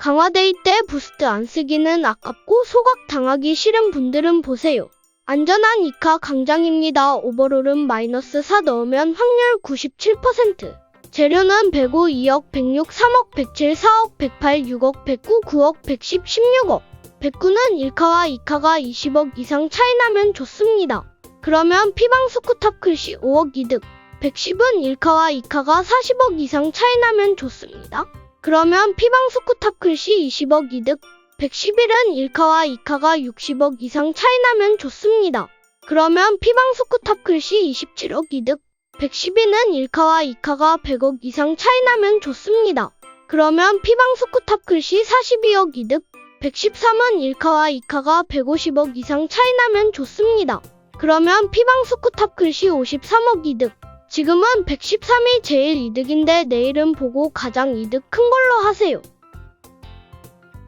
강화데이 때 부스트 안 쓰기는 아깝고 소각 당하기 싫은 분들은 보세요. 안전한 이카 강장입니다. 오버롤은 마이너스 4 넣으면 확률 97%. 재료는 105, 2억, 106, 3억, 107, 4억, 108, 6억, 109, 9억, 110, 16억. 109는 1카와 2카가 20억 이상 차이 나면 좋습니다. 그러면 피방 스쿠탑 글씨 5억 이득. 110은 1카와 2카가 40억 이상 차이 나면 좋습니다. 그러면 피방 스쿠탑 글씨 20억 이득. 111은 1카와 2카가 60억 이상 차이 나면 좋습니다. 그러면 피방 스쿠탑 글씨 27억 이득. 112는 1카와 2카가 100억 이상 차이 나면 좋습니다. 그러면 피방 스쿠탑 글씨 42억 이득. 113은 1카와 2카가 150억 이상 차이 나면 좋습니다. 그러면 피방 스쿠탑 글씨 53억 이득. 지금은 113이 제일 이득인데 내일은 보고 가장 이득 큰 걸로 하세요.